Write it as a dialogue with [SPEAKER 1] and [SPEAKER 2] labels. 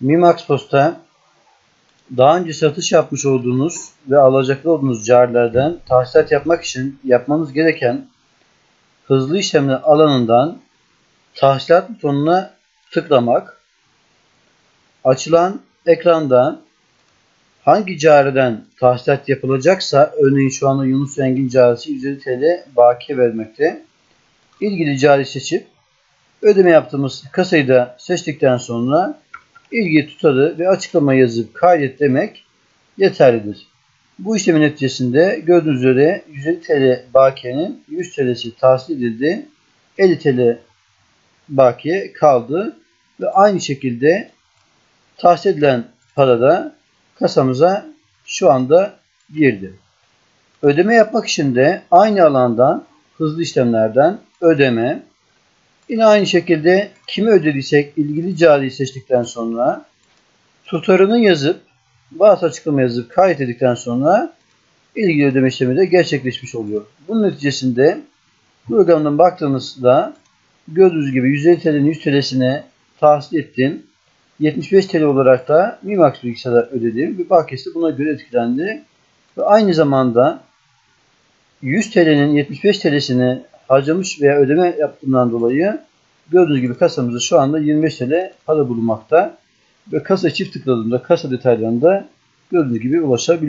[SPEAKER 1] Mimax Post'a daha önce satış yapmış olduğunuz ve alacaklı olduğunuz carilerden tahsilat yapmak için yapmanız gereken hızlı işlemler alanından tahsilat butonuna tıklamak, açılan ekranda hangi cariden tahsilat yapılacaksa örneğin şu anda Yunus Engin carisi 150 TL bakiye vermekte. İlgili cari seçip ödeme yaptığımız kasayı da seçtikten sonra ilgili tutarı ve açıklama yazıp kaydet demek yeterlidir. Bu işlemin neticesinde gördüğünüz üzere 150 TL bakiyenin 100 TL'si tahsil edildi. 50 TL bakiye kaldı ve aynı şekilde tahsil edilen para da kasamıza şu anda girdi. Ödeme yapmak için de aynı alandan hızlı işlemlerden ödeme yine aynı şekilde kimi ödediysek ilgili cariyi seçtikten sonra tutarını yazıp bazı açıklama yazıp kaydettikten sonra ilgili ödeme işlemi de gerçekleşmiş oluyor. Bunun neticesinde programdan baktığımızda gördüğünüz gibi 150 TL'nin 100 TL'sine tahsil ettim. 75 TL olarak da Mimax bilgisayara ödedim ve bakiyesi buna göre etkilendi. Ve aynı zamanda 100 TL'nin 75 TL'sini harcamış veya ödeme yaptığından dolayı gördüğünüz gibi kasamızda şu anda 25 TL para bulunmakta. Ve kasa çift tıkladığımda kasa detaylarında gördüğünüz gibi ulaşabiliyoruz.